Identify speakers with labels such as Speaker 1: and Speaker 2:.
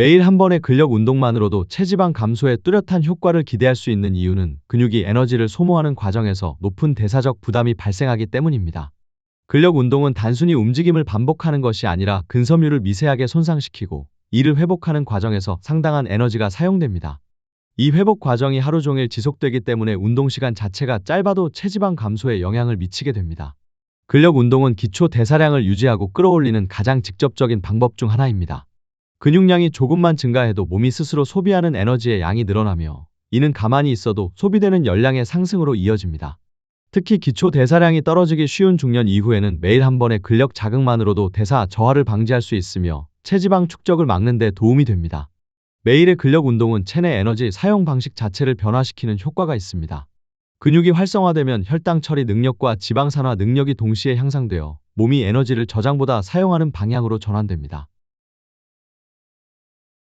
Speaker 1: 매일 한 번의 근력 운동만으로도 체지방 감소에 뚜렷한 효과를 기대할 수 있는 이유는 근육이 에너지를 소모하는 과정에서 높은 대사적 부담이 발생하기 때문입니다. 근력 운동은 단순히 움직임을 반복하는 것이 아니라 근섬유를 미세하게 손상시키고 이를 회복하는 과정에서 상당한 에너지가 사용됩니다. 이 회복 과정이 하루 종일 지속되기 때문에 운동 시간 자체가 짧아도 체지방 감소에 영향을 미치게 됩니다. 근력 운동은 기초 대사량을 유지하고 끌어올리는 가장 직접적인 방법 중 하나입니다. 근육량이 조금만 증가해도 몸이 스스로 소비하는 에너지의 양이 늘어나며 이는 가만히 있어도 소비되는 열량의 상승으로 이어집니다. 특히 기초 대사량이 떨어지기 쉬운 중년 이후에는 매일 한 번의 근력 자극만으로도 대사 저하를 방지할 수 있으며 체지방 축적을 막는 데 도움이 됩니다. 매일의 근력 운동은 체내 에너지 사용 방식 자체를 변화시키는 효과가 있습니다. 근육이 활성화되면 혈당 처리 능력과 지방산화 능력이 동시에 향상되어 몸이 에너지를 저장보다 사용하는 방향으로 전환됩니다.